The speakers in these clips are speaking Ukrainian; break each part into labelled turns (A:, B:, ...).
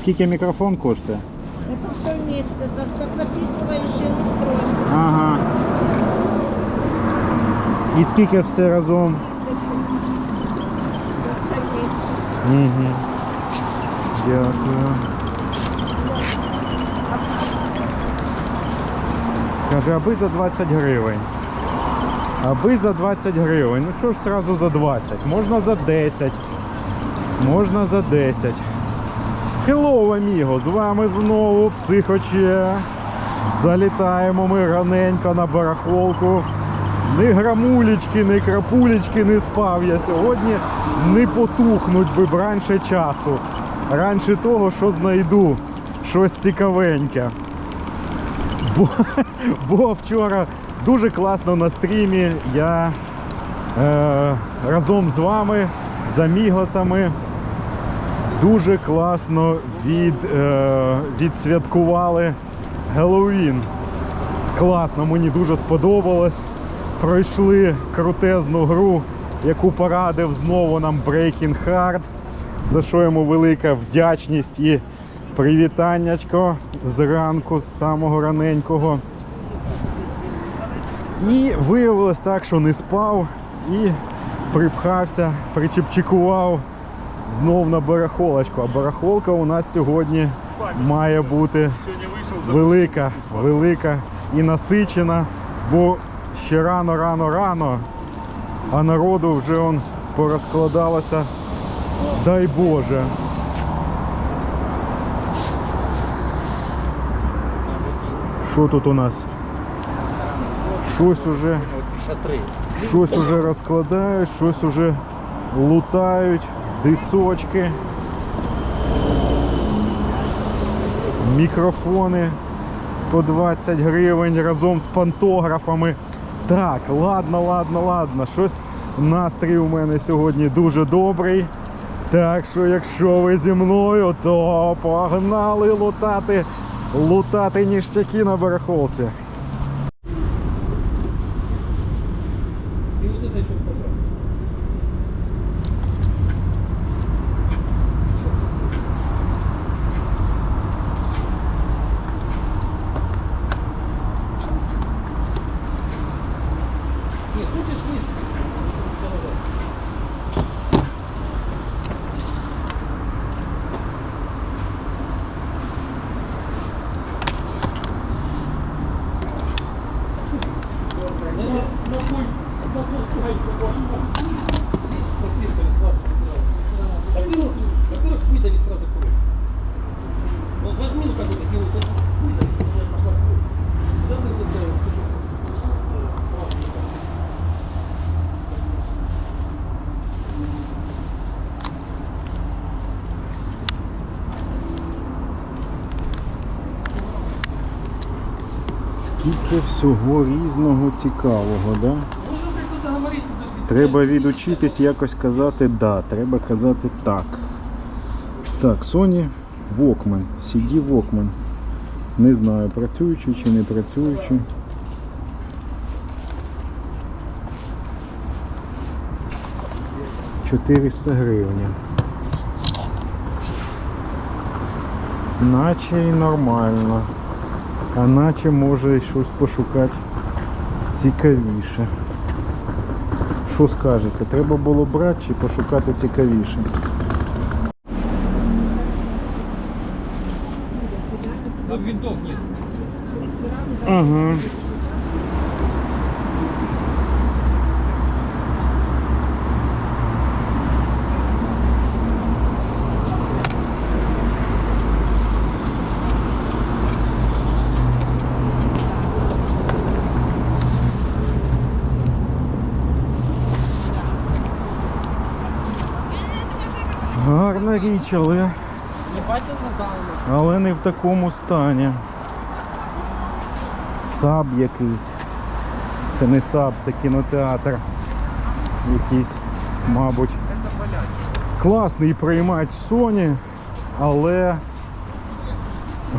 A: скільки мікрофон коштує?
B: Это все вместе, за- как записывающее устройство.
A: Ага. І скільки все разом?
B: Тысячу. Все вместе.
A: Угу. Дякую. Каже, аби за 20 гривень. Аби за 20 гривень. Ну чого ж сразу за 20? Можна за 10. Можна за 10. Hello, аміго! З вами знову Психоче. Залітаємо ми раненько на барахолку. Ні грамулечки, ні крапулечки не спав я сьогодні. Не потухнуть би б раніше часу. Раніше того, що знайду щось цікавеньке. Бо, бо вчора дуже класно на стрімі я е, разом з вами, з амігосами, дуже класно від, е, відсвяткували Геловін. Класно, мені дуже сподобалось. Пройшли крутезну гру, яку порадив знову нам Breaking Hard, за що йому велика вдячність і привітаннячко зранку, з самого раненького. І виявилось так, що не спав і припхався, причепчикував знов на барахолочку. А барахолка у нас сьогодні має бути велика, велика і насичена, бо ще рано, рано, рано, а народу вже он порозкладалося. Дай Боже. Що тут у нас? Щось уже, щось уже розкладають, щось уже лутають, дисочки, мікрофони по 20 гривень разом з пантографами. Так, ладно, ладно, ладно. Щось настрій у мене сьогодні дуже добрий. Так що, якщо ви зі мною, то погнали лутати, лутати ніштяки на барахолці. Скільки всього різного цікавого, да? Треба відучитись якось казати да, треба казати так. Так, Sony Walkman, CD Walkman. Не знаю, працюючий чи не працюючий. Чотириста гривень. Наче і нормально. А наче може щось пошукати цікавіше. Що скажете? Треба було брати чи пошукати цікавіше?
C: Там винтов нет.
A: Ага. Гарна річ, але, але не в такому стані. Саб якийсь. Це не саб, це кінотеатр. Якийсь, мабуть. Класний приймач Sony, але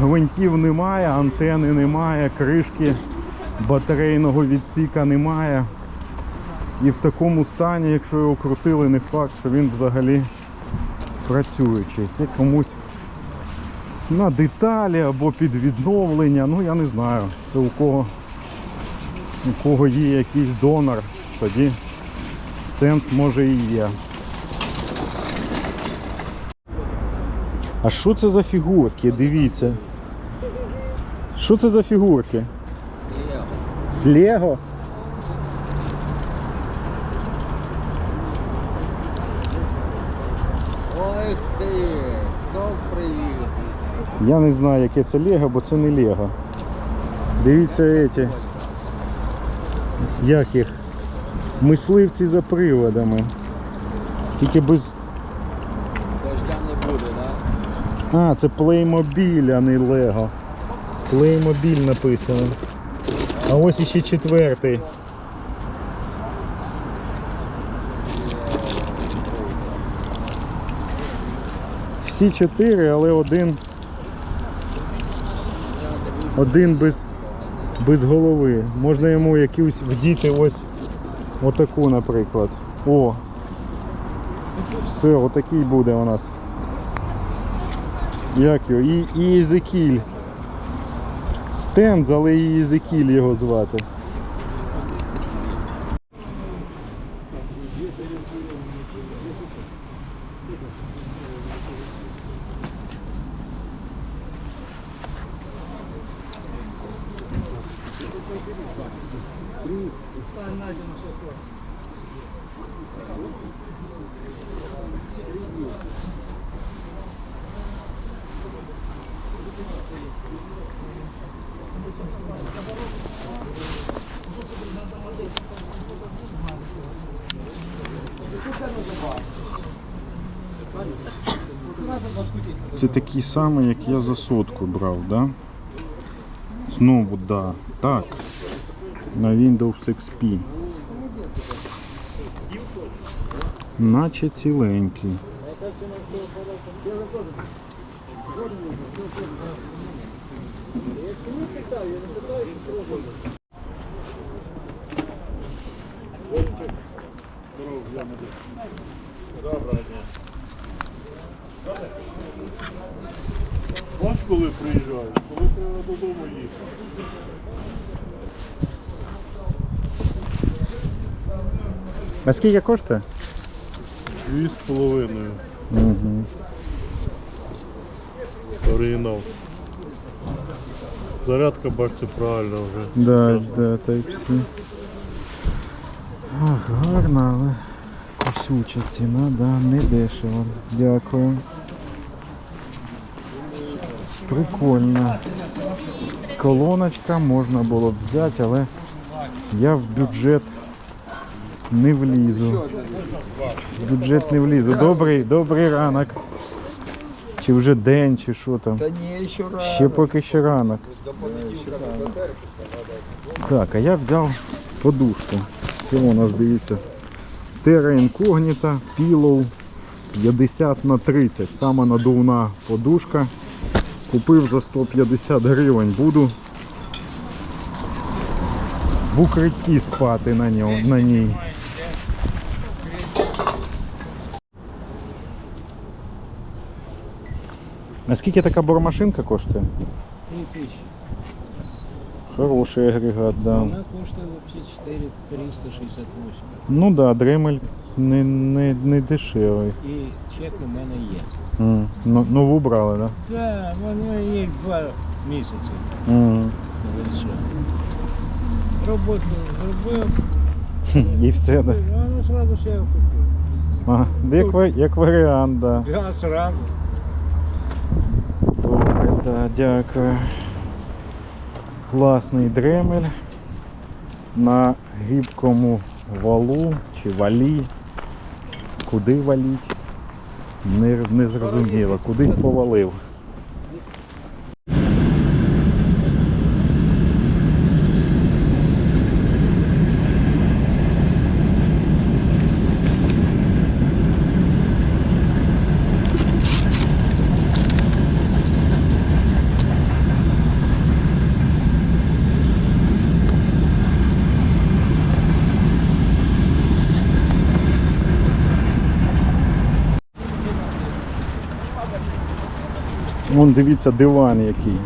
A: гвинтів немає, антени немає, кришки батарейного відсіка немає. І в такому стані, якщо його крутили, не факт, що він взагалі працюючий. Це комусь на деталі або під відновлення. Ну я не знаю. Це у кого, у кого є якийсь донор, тоді сенс може і є. А що це за фігурки? Дивіться. Що це за фігурки? З Лего?
D: Ой
A: Я не знаю, яке це Лего, бо це не Лего. Дивіться еті. Як їх? Мисливці за приводами. Тільки без.
D: Дождя не буде, да?
A: А, це Playmobil, а не Lego. Playmobil написано. А ось іще четвертий. Всі чотири, але один. Один без, без голови. Можна йому якусь вдіти ось отаку, наприклад. О! Все, отакий буде у нас. Як його? І, Ізекіль. Стенд, але і Ізекіль його звати. Це такий самий, як я за сотку брав, да? Знову, да. Так. На Windows XP. Наче ціленький.
E: От коли приїжджають, коли треба додому їхати.
A: А скільки коштує?
E: Дві з половиною.
A: Угу.
E: Оригінал. Зарядка, бачите, правильно вже.
A: Да, да, Type-C. Ах, гарна, але косюча ціна, да, не дешево. Дякую. Прикольно. Колоночка можна було б взяти, але я в бюджет не влізу. В бюджет не влізу. Добрий, добрий ранок. Чи вже день, чи що там.
D: Та ні, ще.
A: Ще поки ще ранок. Так, а я взяв подушку. Це у нас дивіться. Terra Incognita Pillow 50 на 30. Сама надувна подушка. Купив за 150 гривень. Буду в укритті спати на, ньо- на ній. Наскільки скільки така бормашинка коштує?
C: 3 тысячи.
A: Хороший агрегат, да.
C: Она коштует вообще 4 368.
A: Ну да, дремель не, не, не дешевий.
C: І чек у мене є.
A: М, Ну, нову брали, да?
C: Так, воно є два місяці. Ну, що. Роботу зробив,
A: І все, да.
C: воно одразу ще його купив.
A: Ага, як, як варіант, да.
C: Я сразу.
A: Добре, да, дякую. Класний дремель на гибкому валу чи валі. Куди валіть? Не, не зрозуміло. Кудись повалив.
F: Вон дивіться диван який.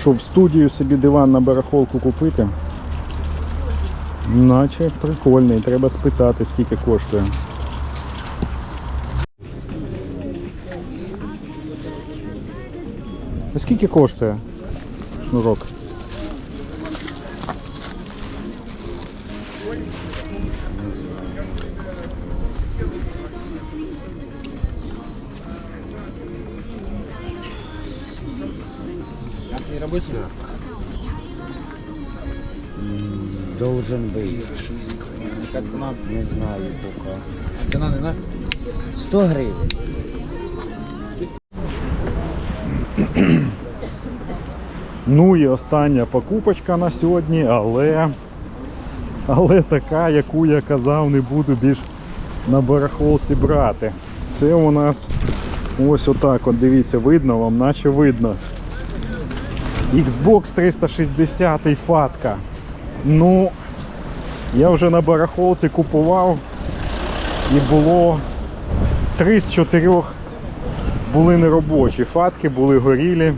F: Щоб в студію собі диван на барахолку купити. Наче прикольний, треба спитати, скільки коштує. Скільки коштує шнурок?
D: А це робочий?
G: Должен быть.
D: Яка ціна?
G: Не знаю пока.
D: А ціна не знаю?
G: 100 гривень.
F: Ну і остання покупочка на сьогодні, але, але така, яку я казав, не буду більш на барахолці брати. Це у нас ось отак, от дивіться, видно вам, наче видно. Xbox 360 фатка. Ну, я вже на барахолці купував і було 3 з 4 були неробочі. Фатки були горілі.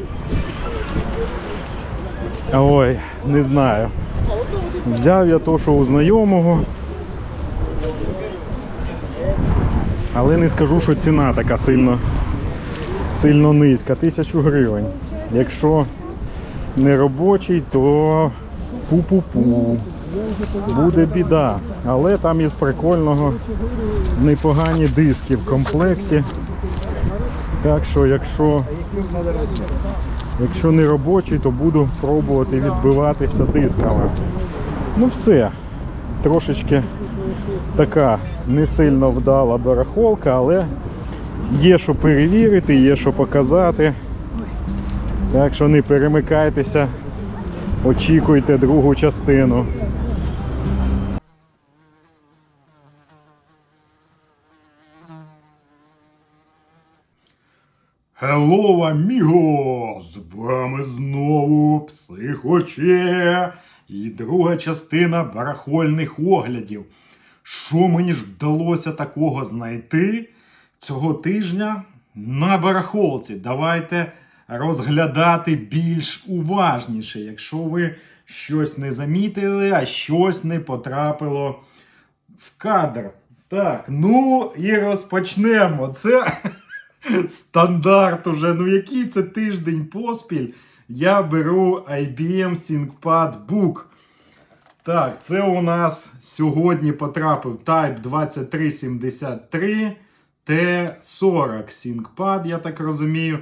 F: Ой, не знаю. Взяв я то, що у знайомого. Але не скажу, що ціна така сильно, сильно низька. Тисячу гривень. Якщо не робочий, то пу-пу-пу. Буде біда. Але там із прикольного непогані диски в комплекті. Так що, якщо Якщо не робочий, то буду пробувати відбиватися дисками. Ну все. Трошечки така не сильно вдала барахолка, але є що перевірити, є що показати. Так що не перемикайтеся, очікуйте другу частину.
A: Hello, amigo! З вами знову Психоче і друга частина барахольних оглядів. Що мені ж вдалося такого знайти цього тижня на барахолці? Давайте розглядати більш уважніше, якщо ви щось не замітили, а щось не потрапило в кадр. Так, ну і розпочнемо. Це стандарт уже. Ну який це тиждень поспіль? Я беру IBM ThinkPad Book. Так, це у нас сьогодні потрапив Type 2373 T40 ThinkPad, я так розумію.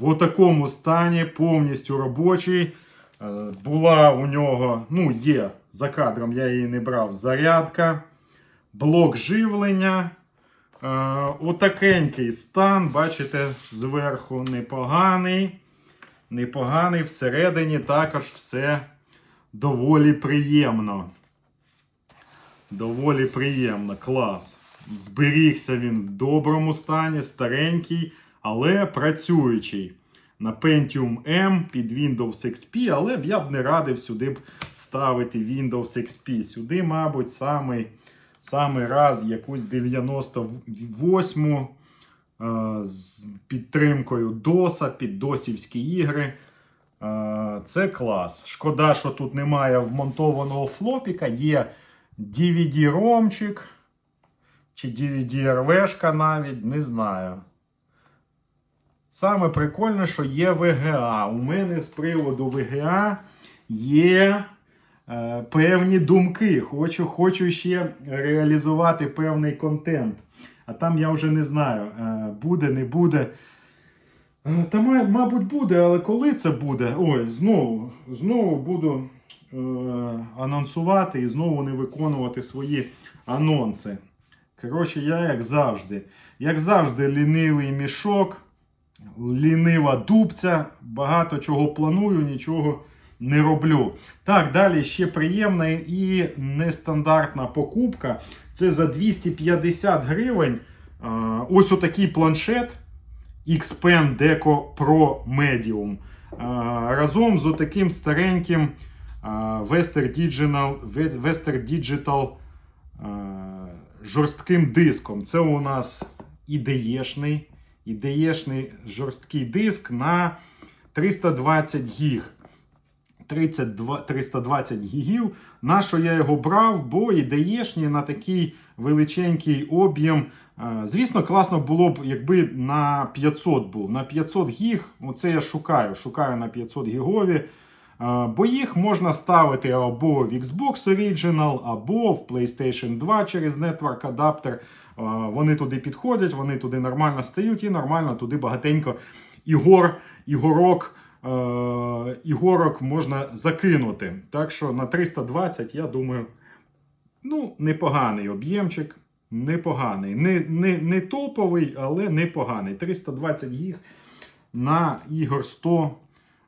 A: В такому стані повністю робочий. Е, Була у нього, ну, є за кадром, я її не брав. Зарядка, блок живлення. Е, Отакенький стан, бачите, зверху непоганий. Непоганий, всередині також все доволі приємно. Доволі приємно, клас. Зберігся він в доброму стані, старенький, але працюючий. На Pentium M під Windows XP, але я б не радив сюди б ставити Windows XP. Сюди, мабуть, самий, самий раз якусь 98 е, з підтримкою DOS, під досівські ігри. Е, Це клас. Шкода, що тут немає вмонтованого флопіка, є DVD-ромчик чи DVD-RV навіть, не знаю. Саме прикольне, що є VGA. У мене з приводу VGA є е, певні думки. Хочу, хочу ще реалізувати певний контент. А там я вже не знаю, е, буде, не буде. Е, Та мабуть буде, але коли це буде? Ой, знову, знову буду е, анонсувати і знову не виконувати свої анонси. Коротше, я як завжди. Як завжди, лінивий мішок, лінива дубця, багато чого планую, нічого не роблю. Так, далі ще приємна і нестандартна покупка. Це за 250 гривень. Ось отакий планшет. X-Pen Deco Pro Medium. Разом з отаким стареньким Western Digital, Western Digital жорстким диском. Це у нас ідеєшний IDE-шний жорсткий диск на 320 гіг. 32, 320 гігів. На що я його брав, бо ідеєшні на такий величенький об'єм. Е, Звісно, класно було б, якби на 500 був. На 500 гіг, оце я шукаю. Шукаю на 500 гігові. Бо їх можна ставити або в Xbox Original, або в PlayStation 2 через Network адаптер. Вони туди підходять, вони туди нормально стають і нормально туди багатенько ігор, ігорок ігорок можна закинути. Так що на 320, я думаю, ну, непоганий об'ємчик. Непоганий. Не, не, не топовий, але непоганий. 320 гіг на ігор 100 е,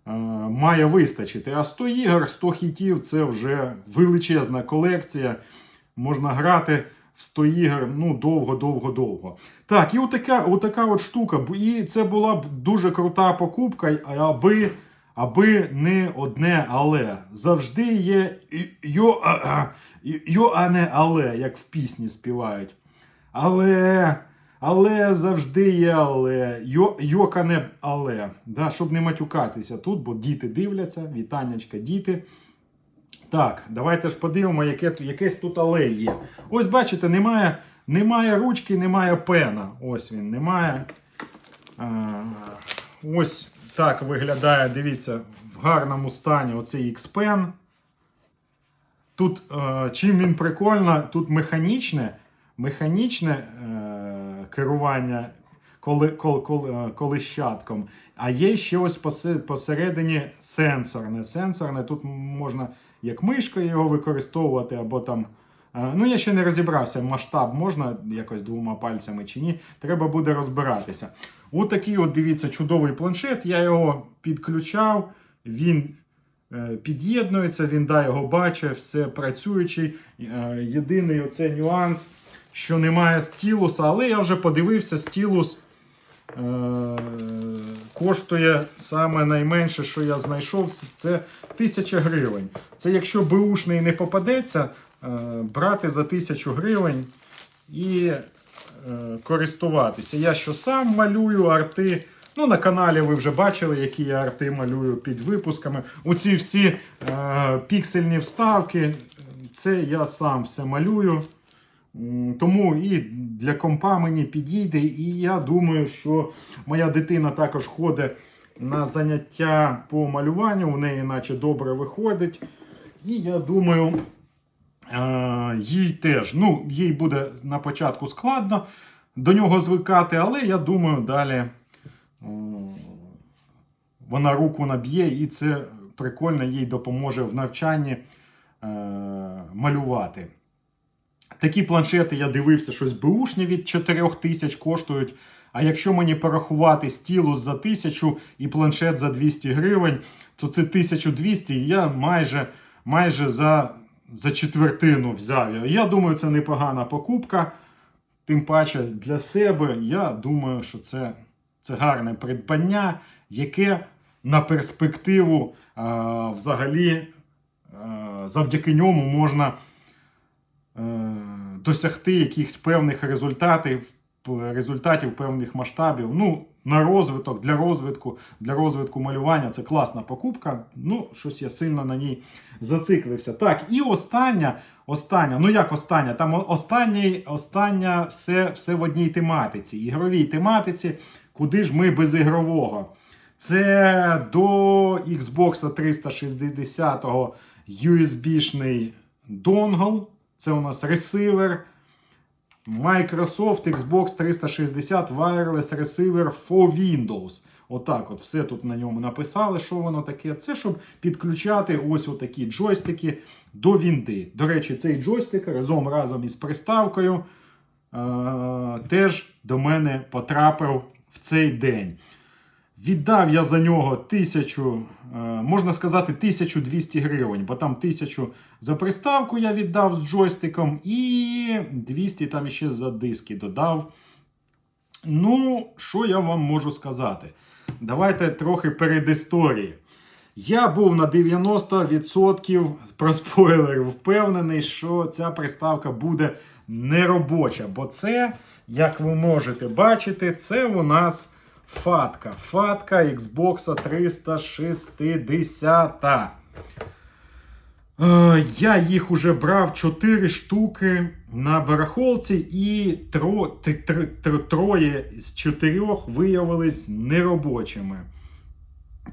A: має вистачити. А 100 ігор, 100 хітів це вже величезна колекція. Можна грати в 100 ігор ну, довго, довго, довго. Так, і отака, отака от штука. І це була б дуже крута покупка, аби, аби не одне але. Завжди є йо, йо, а не але, як в пісні співають. Але. Але завжди є але. Йо, йокане але. Да, щоб не матюкатися тут, бо діти дивляться. Вітаннячка, діти. Так, давайте ж подивимо, яке, якесь тут але є. Ось бачите, немає, немає ручки, немає пена. Ось він, немає. А, ось так виглядає, дивіться, в гарному стані оцей X-Pen. Тут е, чим він прикольно, тут механічне, механічне е, керування коли, коли, коли, е, колищатком, а є ще ось посередині сенсорне. Сенсорне тут можна як мишкою його використовувати, або там. е, Ну, я ще не розібрався, масштаб можна якось двома пальцями чи ні. Треба буде розбиратися. От такий от, дивіться, чудовий планшет. Я його підключав, він е, під'єднується, він да, його бачить, все працюючий. Єдиний оце нюанс, що немає стілуса, але я вже подивився, стілус е, коштує саме найменше, що я знайшов, це 1000 гривень. Це якщо беушний не попадеться, е, брати за 1000 гривень і е, користуватися. Я що сам малюю арти. Ну, на каналі ви вже бачили, які я арти малюю під випусками. Оці всі е, піксельні вставки, це я сам все малюю. Тому і для компа мені підійде, і я думаю, що моя дитина також ходить на заняття по малюванню, у неї наче добре виходить. І я думаю, е, їй теж. Ну, їй буде на початку складно до нього звикати, але я думаю, далі вона руку наб'є, і це прикольно їй допоможе в навчанні е, малювати. Такі планшети я дивився, щось беушні від 4 тисяч коштують. А якщо мені порахувати стілус за 1000 і планшет за 200 гривень, то це 1200 і я майже, майже за, за четвертину взяв. Я думаю, це непогана покупка. Тим паче для себе, я думаю, що це, це гарне придбання, яке на перспективу а, взагалі а, завдяки ньому можна досягти якихось певних результатів, результатів певних масштабів. Ну, на розвиток, для розвитку, для розвитку малювання це класна покупка. Ну, щось я сильно на ній зациклився. Так, і остання, остання, ну як остання? Там о- останній, остання все, все в одній тематиці, ігровій тематиці, куди ж ми без ігрового. Це до Xbox 360 USB-шний донгл. Це у нас ресивер. Microsoft Xbox 360 Wireless Receiver for Windows. Отак, от все тут на ньому написали, що воно таке. Це щоб підключати ось отакі джойстики до Вінди. До речі, цей джойстик разом разом із приставкою е- теж до мене потрапив в цей день. Віддав я за нього тисячу, е, можна сказати, 1200 гривень, бо там тисячу за приставку я віддав з джойстиком, і 200 там ще за диски додав. Ну, що я вам можу сказати? Давайте трохи перед історії. Я був на 90% про спойлер впевнений, що ця приставка буде не робоча. Бо це, як ви можете бачити, це у нас фатка. Фатка Xbox 360. Е, Я їх уже брав 4 штуки на барахолці, і тро, ти- тр- тр- троє з чотирьох виявились неробочими.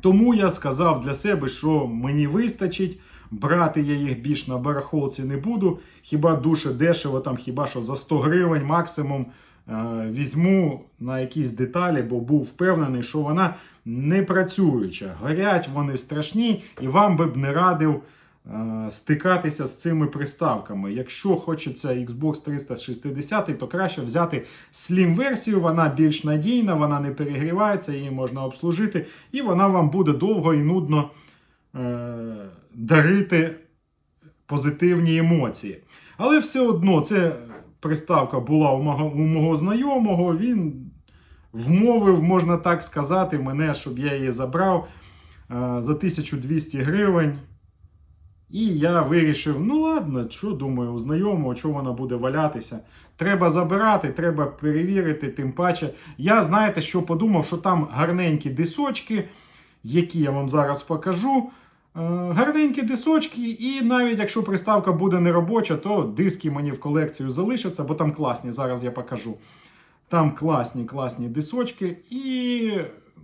A: Тому я сказав для себе, що мені вистачить. Брати я їх більш на барахолці не буду. Хіба дуже дешево, там хіба що за 100 гривень максимум візьму на якісь деталі, бо був впевнений, що вона не працююча. Горять вони страшні, і вам би б не радив е, стикатися з цими приставками. Якщо хочеться Xbox 360, то краще взяти Slim-версію, вона більш надійна, вона не перегрівається, її можна обслужити, і вона вам буде довго і нудно е, дарити позитивні емоції. Але все одно, це приставка була у мого, у мого знайомого, він вмовив, можна так сказати, мене, щоб я її забрав е, за 1200 гривень. І я вирішив: ну ладно, що думаю, у знайомого, що вона буде валятися. Треба забирати, треба перевірити, тим паче. Я знаєте, що подумав, що там гарненькі дисочки, які я вам зараз покажу. Е, Гарненькі дисочки, і навіть якщо приставка буде не робоча, то диски мені в колекцію залишаться, бо там класні, зараз я покажу. Там класні, класні дисочки. І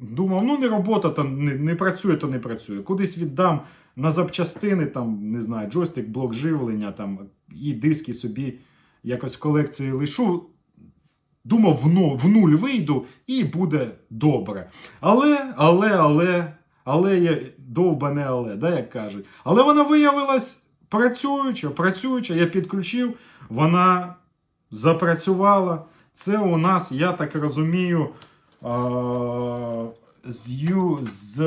A: думав, ну не робота, то не, не працює, то не працює. Кудись віддам на запчастини, там, не знаю, джойстик, блок живлення, там, і диски собі якось в колекції лишу. Думав, в, ну, нуль вийду і буде добре. Але, але, але, але є довбане але, да, як кажуть. Але вона виявилась працююча, працююча, я підключив, вона запрацювала. Це у нас, я так розумію, з, Ю- з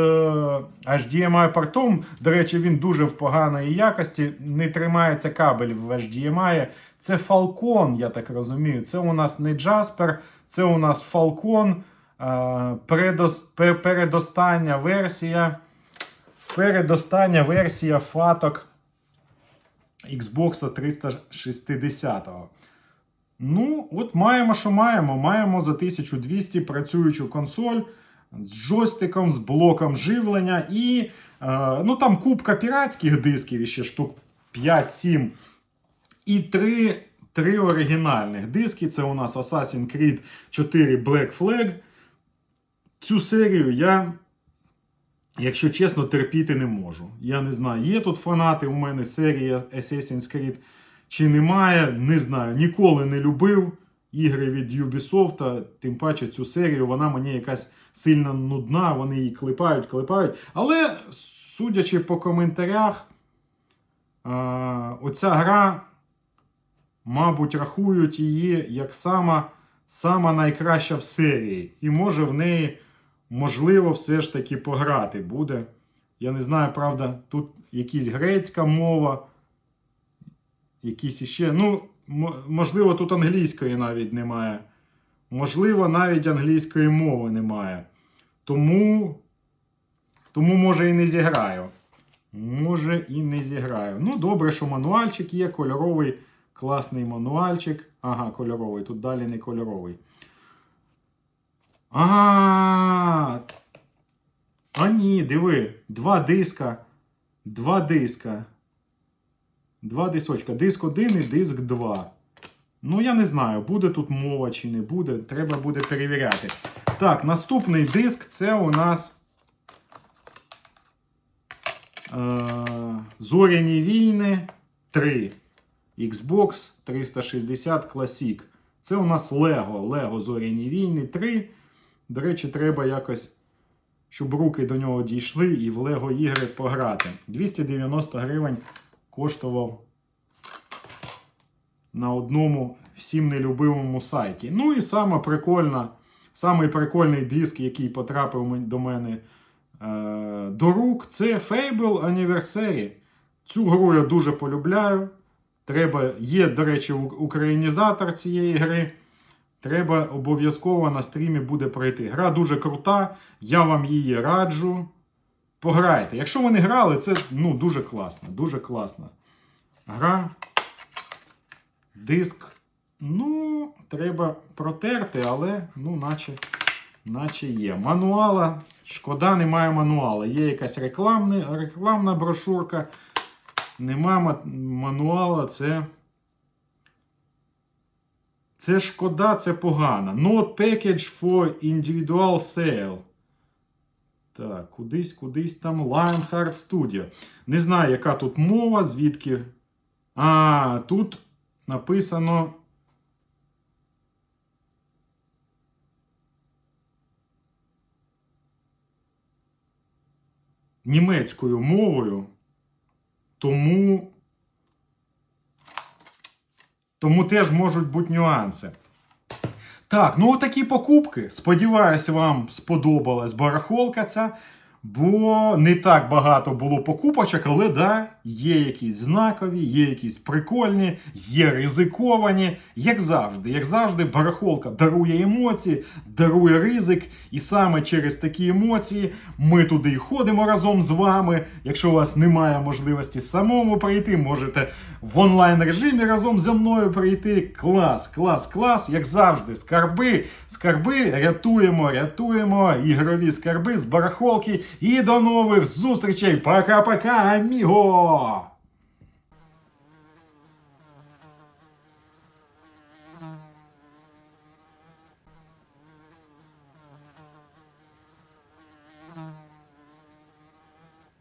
A: HDMI портом. До речі, він дуже в поганої якості. Не тримається кабель в HDMI. Це Falcon, я так розумію. Це у нас не Jasper, це у нас Falcon. Передос, передостання версія. Передостання версія фаток Xbox 360. Ну, от маємо, що маємо. Маємо за 1200 працюючу консоль з джойстиком, з блоком живлення і е, ну, там купка піратських дисків, ще штук 5-7. І три, три оригінальних диски. Це у нас Assassin's Creed 4 Black Flag. Цю серію я, якщо чесно, терпіти не можу. Я не знаю, є тут фанати у мене серії Assassin's Creed чи немає, не знаю. Ніколи не любив ігри від Ubisoft, тим паче цю серію, вона мені якась сильно нудна, вони її клепають, клепають. Але, судячи по коментарях, оця гра, мабуть, рахують її як сама, сама найкраща в серії. І може в неї, можливо, все ж таки пограти буде. Я не знаю, правда, тут якась грецька мова, якісь іще. Ну, можливо, тут англійської навіть немає. Можливо, навіть англійської мови немає. Тому, тому може і не зіграю. Може і не зіграю. Ну, добре, що мануальчик є, кольоровий, класний мануальчик. Ага, кольоровий, тут далі не кольоровий. А, а ні, диви, два диска. Два диска. Два дисочка. Диск 1 і диск 2. Ну, я не знаю, буде тут мова чи не буде. Треба буде перевіряти. Так, наступний диск це у нас е, Зоряні війни 3. Xbox 360 Classic. Це у нас Lego. Lego Зоряні війни 3. До речі, треба якось, щоб руки до нього дійшли і в Lego ігри пограти. 290 гривень коштував на одному всім нелюбимому сайті. Ну і саме прикольна, самий прикольний диск, який потрапив до мене е, до рук, це Fable Anniversary. Цю гру я дуже полюбляю. Треба, є, до речі, українізатор цієї гри. Треба обов'язково на стрімі буде пройти. Гра дуже крута, я вам її раджу. Пограйте. Якщо ви не грали, це ну, дуже класно. Дуже класна гра. Диск Ну, треба протерти, але ну, наче, наче є. Мануала. Шкода, немає мануала. Є якась рекламна, рекламна брошурка. Нема мануала, це. Це шкода, це погано. Not package for individual sale. Так, кудись, кудись там Lionheart Studio. Не знаю, яка тут мова, звідки. А, тут написано. Німецькою мовою. Тому. Тому теж можуть бути нюанси. Так, ну отакі покупки. Сподіваюсь, вам сподобалась барахолка ця. Бо не так багато було покупочок, але да, є якісь знакові, є якісь прикольні, є ризиковані. Як завжди, як завжди, барахолка дарує емоції, дарує ризик. І саме через такі емоції ми туди й ходимо разом з вами. Якщо у вас немає можливості самому прийти, можете в онлайн режимі разом зі мною прийти. Клас, клас, клас. Як завжди, скарби, скарби рятуємо, рятуємо ігрові скарби з барахолки. І до нових зустрічей. Пока-пока, аміго!